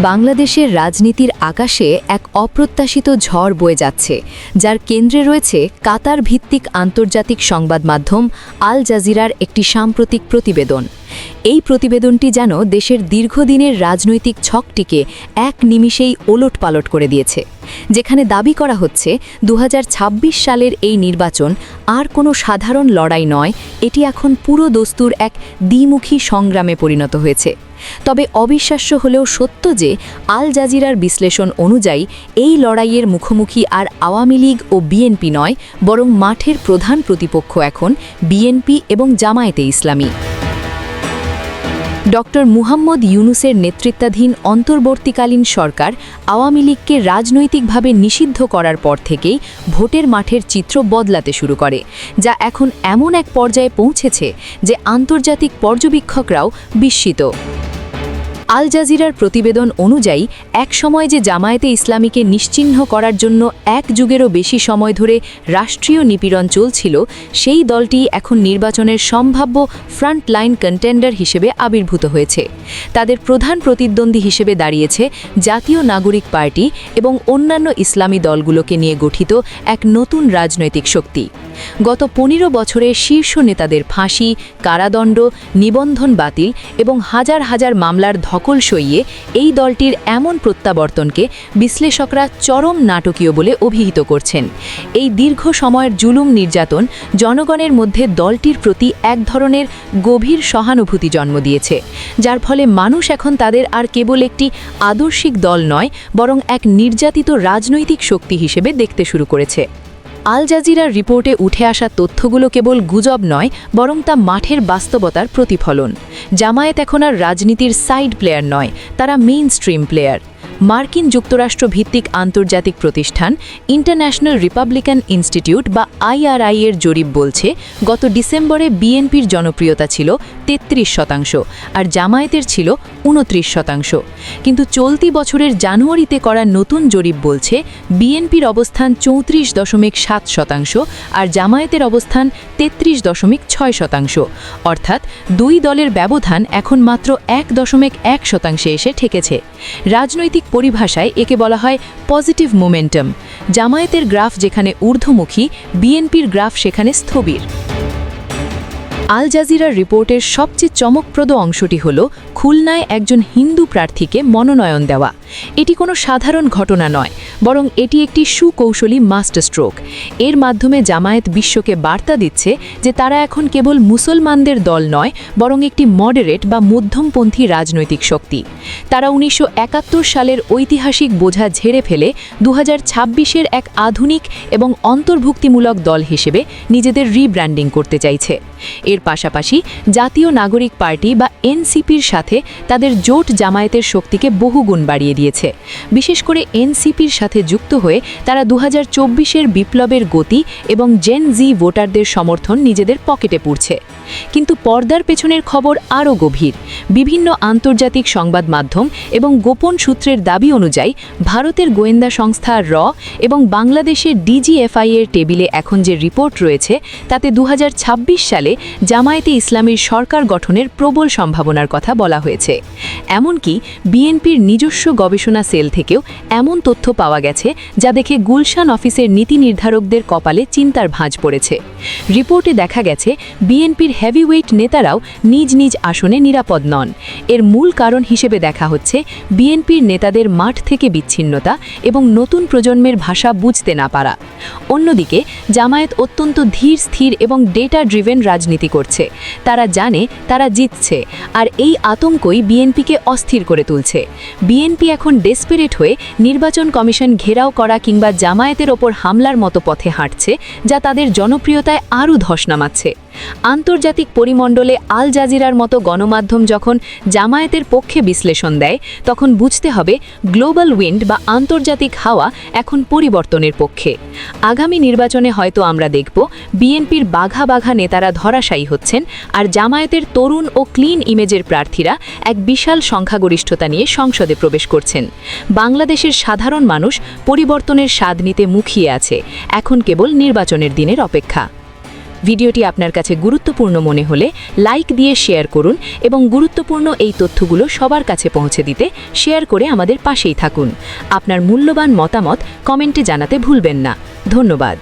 বাংলাদেশের রাজনীতির আকাশে এক অপ্রত্যাশিত ঝড় বয়ে যাচ্ছে, যার কেন্দ্রে রয়েছে কাতার ভিত্তিক আন্তর্জাতিক সংবাদ মাধ্যম আল জাজিরার একটি সাম্প্রতিক প্রতিবেদন। এই প্রতিবেদনটি যেন দেশের দীর্ঘদিনের রাজনৈতিক ছকটিকে এক নিমিষেই ওলট পালট করে দিয়েছে। যেখানে দাবি করা হচ্ছে দু হাজার ছাব্বিশ সালের এই নির্বাচন আর কোনো সাধারণ লড়াই নয়, এটি এখন পুরো দস্তুর এক দ্বিমুখী সংগ্রামে পরিণত হয়েছে। তবে অবিশ্বাস্য হলেও সত্য যে, আল জাজিরার বিশ্লেষণ অনুযায়ী, এই লড়াইয়ের মুখোমুখি আর আওয়ামী লীগ ও বিএনপি নয়, বরং মাঠের প্রধান প্রতিপক্ষ এখন বিএনপি এবং জামায়াতে ইসলামী। ডক্টর মুহাম্মদ ইউনুসের নেতৃত্বাধীন অন্তর্বর্তীকালীন সরকার আওয়ামী লীগকে রাজনৈতিকভাবে নিষিদ্ধ করার পর থেকেই ভোটের মাঠের চিত্র বদলাতে শুরু করে, যা এখন এমন এক পর্যায়ে পৌঁছেছে যে আন্তর্জাতিক পর্যবেক্ষকরাও বিস্মিত। আল জাজিরার প্রতিবেদন অনুযায়ী, এক সময় যে জামায়াতে ইসলামীকে নিশ্চিহ্ন করার জন্য এক যুগেরও বেশি সময় ধরে রাষ্ট্রীয় নিপীড়ন চলছিল, সেই দলটি এখন নির্বাচনের সম্ভাব্য ফ্রন্টলাইন কন্টেন্ডার হিসেবে আবির্ভূত হয়েছে। তাদের প্রধান প্রতিদ্বন্দ্বী হিসেবে দাঁড়িয়েছে জাতীয় নাগরিক পার্টি এবং অন্যান্য ইসলামী দলগুলোকে নিয়ে গঠিত এক নতুন রাজনৈতিক শক্তি। গত পনেরো বছরে শীর্ষ নেতাদের ফাঁসি, কারাদণ্ড, নিবন্ধন বাতিল এবং হাজার হাজার মামলার ধকল সইয়ে এই দলটির এমন প্রত্যাবর্তনকে বিশ্লেষকরা চরম নাটকীয় বলে অভিহিত করছেন। এই দীর্ঘ সময়ের জুলুম নির্যাতন জনগণের মধ্যে দলটির প্রতি এক ধরনের গভীর সহানুভূতি জন্ম দিয়েছে, যার ফলে মানুষ এখন তাদের আর কেবল একটি আদর্শিক দল নয়, বরং এক নির্যাতিত রাজনৈতিক শক্তি হিসেবে দেখতে শুরু করেছে। আল জাজিরার রিপোর্টে উঠে আসা তথ্যগুলো কেবল গুজব নয়, বরং তা মাঠের বাস্তবতার প্রতিফলন। জামায়াত এখন আর রাজনীতির সাইড প্লেয়ার নয়, তারা মেইন স্ট্রিম প্লেয়ার মার্কিন যুক্তরাষ্ট্র ভিত্তিক আন্তর্জাতিক প্রতিষ্ঠান ইন্টারন্যাশনাল রিপাবলিকান ইনস্টিটিউট বা আইআরআই এর জরিপ বলছে, গত ডিসেম্বরে বিএনপির জনপ্রিয়তা ছিল তেত্রিশ শতাংশ আর জামায়াতের ছিল উনত্রিশ শতাংশ। কিন্তু চলতি বছরের জানুয়ারিতে করা নতুন জরিপ বলছে, বিএনপির অবস্থান চৌত্রিশ দশমিক সাত শতাংশ আর জামায়াতের অবস্থান তেত্রিশ দশমিক ছয় শতাংশ। অর্থাৎ দুই দলের ব্যবধান এখন মাত্র এক দশমিক এক শতাংশে এসে ঠেকেছে। রাজনৈতিক পরিভাষায় একে বলা হয় পজিটিভ মোমেন্টাম। জামায়াতের গ্রাফ যেখানে ঊর্ধ্বমুখী বিএনপির গ্রাফ সেখানে স্থবির। আল জাজিরার রিপোর্টের সবচেয়ে চমকপ্রদ অংশটি হল খুলনায় একজন হিন্দু প্রার্থীকে মনোনয়ন দেওয়া। এটি কোনো সাধারণ ঘটনা নয়, বরং এটি একটি সুকৌশলী মাস্টার স্ট্রোক এর মাধ্যমে জামায়াত বিশ্বকে বার্তা দিচ্ছে যে তারা এখন কেবল মুসলমানদের দল নয়, বরং একটি মডারেট বা মধ্যমপন্থী রাজনৈতিক শক্তি। তারা উনিশশো একাত্তর সালের ঐতিহাসিক বোঝা ঝেড়ে ফেলে দু হাজার এক আধুনিক এবং অন্তর্ভুক্তিমূলক দল হিসেবে নিজেদের রিব্র্যান্ডিং করতে চাইছে। এর পাশাপাশি জাতীয় নাগরিক পার্টি বা এনসিপির সাথে তাদের জোট জামায়াতের শক্তিকে বহুগুণ বাড়িয়ে দিয়েছে। বিশেষ করে এনসিপির সাথে যুক্ত হয়ে তারা দু হাজার বিপ্লবের গতি এবং জেন জি ভোটারদের সমর্থন নিজেদের পকেটে পুড়ছে। কিন্তু পর্দার পেছনের খবর আরও গভীর। বিভিন্ন আন্তর্জাতিক সংবাদ মাধ্যম এবং গোপন সূত্রের দাবি অনুযায়ী ভারতের গোয়েন্দা সংস্থা র এবং বাংলাদেশের ডিজিএফআই এর টেবিলে এখন যে রিপোর্ট রয়েছে, তাতে দু হাজার ছাব্বিশ সালে জামায়াতে ইসলামীর সরকার গঠনের প্রবল সম্ভাবনার কথা বলা হয়েছে। এমনকি বিএনপির নিজস্ব গবেষণা সেল থেকেও এমন তথ্য পাওয়া গেছে যা দেখে গুলশান অফিসের নীতি নির্ধারকদের কপালে চিন্তার ভাঁজ পড়েছে। রিপোর্টে দেখা গেছে, বিএনপির হেভিওয়েট নেতারাও নিজ নিজ আসনে নিরাপদ নন। এর মূল কারণ হিসেবে দেখা হচ্ছে বিএনপির নেতাদের মাঠ থেকে বিচ্ছিন্নতা এবং নতুন প্রজন্মের ভাষা বুঝতে না পারা। অন্যদিকে, জামায়াত অত্যন্ত ধীর, স্থির এবং ডেটা ড্রিভেন রাজনীতি করছে। তারা জানে তারা জিতছে, আর এই আতঙ্কই বিএনপিকে অস্থির করে তুলছে। বিএনপি এখন ডেসপারেট হয়ে নির্বাচন কমিশন ঘেরাও করা কিংবা জামায়াতের ওপর হামলার মতো পথে হাঁটছে, যা তাদের জনপ্রিয়তায় আরও ধস নামাচ্ছে। আন্তর্জাতিক পরিমণ্ডলে আল জাজিরার মতো গণমাধ্যম যখন জামায়াতের পক্ষে বিশ্লেষণ দেয়, তখন বুঝতে হবে গ্লোবাল উইন্ড বা আন্তর্জাতিক হাওয়া এখন পরিবর্তনের পক্ষে। আগামী নির্বাচনে হয়তো আমরা দেখব বিএনপির বাঘা বাঘা নেতারা ধরাশায়ী হচ্ছেন আর জামায়াতের তরুণ ও ক্লিন ইমেজের প্রার্থীরা এক বিশাল সংখ্যাগরিষ্ঠতা নিয়ে সংসদে প্রবেশ করছেন। বাংলাদেশের সাধারণ মানুষ পরিবর্তনের স্বাদ নিতে মুখিয়ে আছে, এখন কেবল নির্বাচনের দিনের অপেক্ষা। ভিডিওটি আপনার কাছে গুরুত্বপূর্ণ মনে হলে লাইক দিয়ে শেয়ার করুন এবং গুরুত্বপূর্ণ এই তথ্যগুলো সবার কাছে পৌঁছে দিতে শেয়ার করে আমাদের পাশেই থাকুন। আপনার মূল্যবান মতামত কমেন্টে জানাতে ভুলবেন না। ধন্যবাদ।